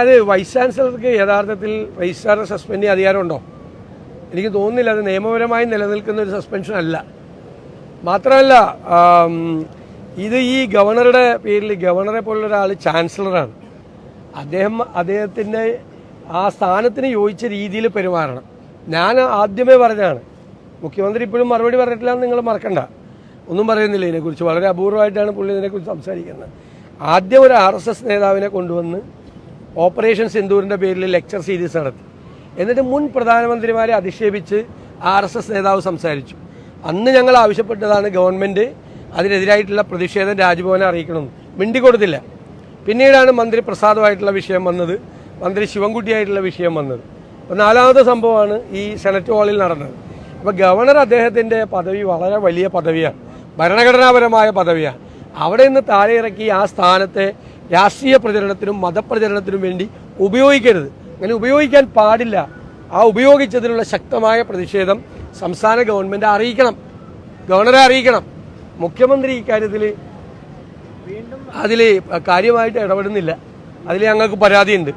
അല്ല അത് വൈസ് ചാൻസലർക്ക് യഥാർത്ഥത്തിൽ രജിസ്ട്രാറെ സസ്പെൻഡ് ചെയ്യാൻ അധികാരമുണ്ടോ? എനിക്ക് തോന്നുന്നില്ല അത് നിയമപരമായി നിലനിൽക്കുന്ന ഒരു സസ്പെൻഷൻ അല്ല. മാത്രമല്ല ഇത് ഈ ഗവർണറുടെ പേരിൽ ഗവർണറെ പോലുള്ള ഒരാൾ ചാൻസലറാണ് അദ്ദേഹം അദ്ദേഹത്തിന്റെ ആ സ്ഥാനത്തിന് യോജിച്ച രീതിയിൽ പെരുമാറണം. ഞാൻ ആദ്യമേ പറഞ്ഞതാണ്. മുഖ്യമന്ത്രി ഇപ്പോഴും മറുപടി പറഞ്ഞിട്ടില്ല നിങ്ങൾ മറക്കണ്ട. ഒന്നും പറയുന്നില്ല ഇതിനെക്കുറിച്ച്. വളരെ അപൂർവമായിട്ടാണ് പുള്ളി ഇതിനെക്കുറിച്ച് സംസാരിക്കുന്നത്. ആദ്യം ഒരു ആർ എസ് എസ് നേതാവിനെ കൊണ്ടുവന്ന് ഓപ്പറേഷൻ സിന്ദൂരിന്റെ പേരിൽ ലെക്ചർ സീരീസ് നടത്തി. എന്നിട്ട് മുൻ പ്രധാനമന്ത്രിമാരെ അധിക്ഷേപിച്ച് ആർ എസ് എസ് നേതാവ് സംസാരിച്ചു. അന്ന് ഞങ്ങൾ ആവശ്യപ്പെട്ടതാണ് ഗവൺമെന്റ് അതിനെതിരായിട്ടുള്ള പ്രതിഷേധം രാജ്ഭവനെ അറിയിക്കണമെന്ന്. മിണ്ടിക്കൊടുത്തില്ല പിന്നീടാണ് മന്ത്രി പ്രസാദമായിട്ടുള്ള വിഷയം വന്നത്. മന്ത്രി ശിവൻകുട്ടിയായിട്ടുള്ള വിഷയം വന്നത്. അപ്പോൾ നാലാമത്തെ സംഭവമാണ് ഈ സെനറ്റ് ഹാളിൽ നടന്നത്. അപ്പോൾ ഗവർണർ അദ്ദേഹത്തിന്റെ പദവി വളരെ വലിയ പദവിയാണ്. ഭരണഘടനാപരമായ പദവിയാണ്. അവിടെ നിന്ന് താഴെ ഇറക്കി ആ സ്ഥാനത്തെ രാഷ്ട്രീയ പ്രചരണത്തിനും മതപ്രചരണത്തിനും വേണ്ടി ഉപയോഗിക്കരുത്. അങ്ങനെ ഉപയോഗിക്കാൻ പാടില്ല. ആ ഉപയോഗിച്ചതിനുള്ള ശക്തമായ പ്രതിഷേധം സംസ്ഥാന ഗവൺമെന്റ് അറിയിക്കണം. ഗവർണറെ അറിയിക്കണം. മുഖ്യമന്ത്രി ഇക്കാര്യത്തിൽ അതിൽ കാര്യമായിട്ട് ഇടപെടുന്നില്ല. അതിൽ ഞങ്ങൾക്ക് പരാതിയുണ്ട്.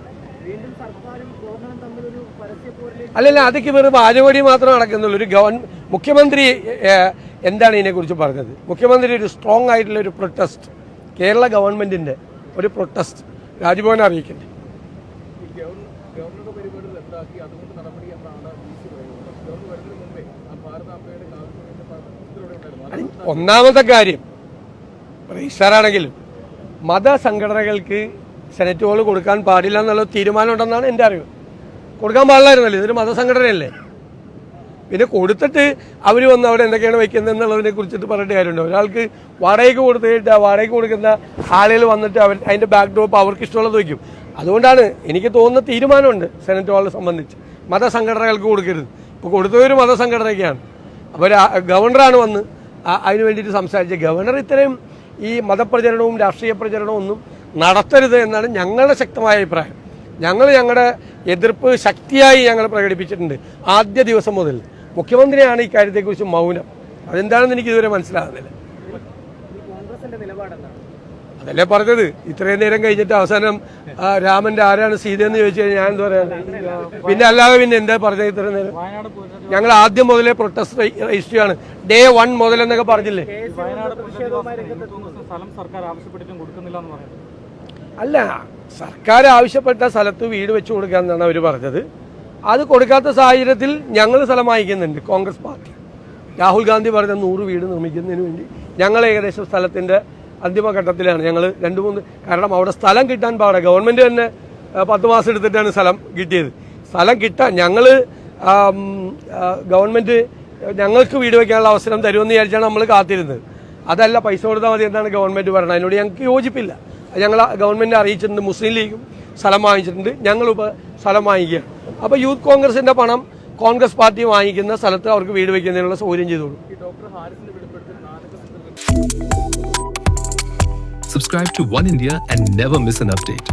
അല്ലല്ല അതൊക്കെ വെറും വാചകടി മാത്രം നടക്കുന്നുള്ളൂ. ഒരു ഗവൺ മുഖ്യമന്ത്രി എന്താണ് ഇതിനെക്കുറിച്ച് പറഞ്ഞത്? മുഖ്യമന്ത്രി ഒരു സ്ട്രോങ് ആയിട്ടുള്ള ഒരു പ്രൊട്ടസ്റ്റ് കേരള ഗവൺമെന്റിന്റെ ഒരു പ്രൊട്ടസ്റ്റ് രാജ്ഭവനെ അറിയിക്കണ്ടേ ഒന്നാമത്തെ കാര്യം രജിസ്ട്രാറാണെങ്കിലും മതസംഘടനകൾക്ക് സെനറ്റ് ഹോൾ കൊടുക്കാൻ പാടില്ല എന്നുള്ള തീരുമാനം ഉണ്ടെന്നാണ് എന്റെ അറിവ്. കൊടുക്കാൻ പാടില്ലായിരുന്നല്ലോ ഇതൊരു മതസംഘടനയല്ലേ? പിന്നെ കൊടുത്തിട്ട് അവർ വന്ന് അവിടെ എന്തൊക്കെയാണ് വയ്ക്കുന്നത് എന്നുള്ളതിനെ കുറിച്ചിട്ട് പറഞ്ഞിട്ട് കാര്യമുണ്ട്. ഒരാൾക്ക് വാടകയ്ക്ക് കൊടുത്തിട്ട് ആ വാടകയ്ക്ക് കൊടുക്കുന്ന ആളുകൾ വന്നിട്ട് അവർ അതിന്റെ ബാക്ക് ഡ്രോപ്പ് അവർക്ക് ഇഷ്ടമുള്ളത് വയ്ക്കും. അതുകൊണ്ടാണ് എനിക്ക് തോന്നുന്ന തീരുമാനമുണ്ട് സെനറ്റ് ഹാളിനെ സംബന്ധിച്ച്. മതസംഘടനകൾക്ക് കൊടുക്കരുത്. ഇപ്പോൾ കൊടുത്തതൊരു മതസംഘടനയ്ക്കാണ്. അപ്പോൾ ഗവർണറാണ് വന്ന് അതിന് വേണ്ടിയിട്ട് സംസാരിച്ചത്. ഗവർണർ ഇത്രയും ഈ മതപ്രചരണവും രാഷ്ട്രീയ പ്രചരണവും ഒന്നും നടത്തരുത് എന്നാണ് ഞങ്ങളുടെ ശക്തമായ അഭിപ്രായം. ഞങ്ങൾ ഞങ്ങളുടെ എതിർപ്പ് ശക്തിയായി ഞങ്ങൾ പ്രകടിപ്പിച്ചിട്ടുണ്ട് ആദ്യ ദിവസം മുതൽ. മുഖ്യമന്ത്രിയാണ് ഈ കാര്യത്തെക്കുറിച്ച് മൗനം. അതെന്താണെന്ന് എനിക്ക് ഇതുവരെ മനസ്സിലാകുന്നില്ല. അതല്ലേ പറഞ്ഞത്? ഇത്രയും നേരം കഴിഞ്ഞിട്ട് അവസാനം ആ, രാമന്റെ ആരാണ് സീത എന്ന് ചോദിച്ചു കഴിഞ്ഞാൽ ഞാൻ എന്താ പറയാ? പിന്നെ അല്ലാതെ പിന്നെ എന്താ പറഞ്ഞത് ഇത്രയും നേരം? ഞങ്ങൾ ആദ്യം മുതലേ പ്രൊട്ടസ്റ്റ് രജിസ്റ്റർ ചെയ്യാണ് ഡേ വൺ മുതൽ എന്നൊക്കെ പറഞ്ഞില്ലേ? അല്ല സർക്കാർ ആവശ്യപ്പെട്ട സ്ഥലത്ത് വീട് വെച്ച് കൊടുക്കാന്നാണ് അവർ പറഞ്ഞത്. അത് കൊടുക്കാത്ത സാഹചര്യത്തിൽ ഞങ്ങൾ സ്ഥലം വാങ്ങിക്കുന്നുണ്ട് കോൺഗ്രസ് പാർട്ടി. രാഹുൽ ഗാന്ധി പറഞ്ഞ നൂറ് വീട് നിർമ്മിക്കുന്നതിന് വേണ്ടി ഞങ്ങൾ ഏകദേശം സ്ഥലത്തിന്റെ അന്തിമഘട്ടത്തിലാണ്. ഞങ്ങൾ രണ്ട് മൂന്ന് കാരണം അവിടെ സ്ഥലം കിട്ടാൻ പാടില്ല ഗവൺമെന്റ് തന്നെ പത്ത് മാസം എടുത്തിട്ടാണ് സ്ഥലം കിട്ടിയത്. സ്ഥലം കിട്ടാൻ ഞങ്ങൾ ഗവൺമെന്റ് ഞങ്ങൾക്ക് വീട് വയ്ക്കാനുള്ള അവസരം തരുമെന്ന് വിചാരിച്ചാണ് നമ്മൾ കാത്തിരുന്നത്. അതല്ല പൈസ കൊടുത്താൽ മതി എന്നാണ് ഗവൺമെന്റ് പറഞ്ഞത്. അതിനോട് ഞങ്ങൾക്ക് യോജിപ്പില്ല. ഞങ്ങൾ ഗവൺമെന്റ് അറിയിച്ചിട്ടുണ്ട് മുസ്ലിം ലീഗും സ്ഥലം വാങ്ങിച്ചിട്ടുണ്ട്. ഞങ്ങളിപ്പോൾ സ്ഥലം വാങ്ങിക്കുകയാണ്. അപ്പോൾ യൂത്ത് കോൺഗ്രസിന്റെ പണം കോൺഗ്രസ് പാർട്ടി വാങ്ങിക്കുന്ന സ്ഥലത്ത് അവർക്ക് വീട് വയ്ക്കുന്നതിനുള്ള സൗകര്യം ചെയ്തോളൂ ഈ ഡോക്ടർ ഹാരിസിന്റെ വെളിപ്പെടുത്തൽ നാടക Subscribe to One India and never miss an update.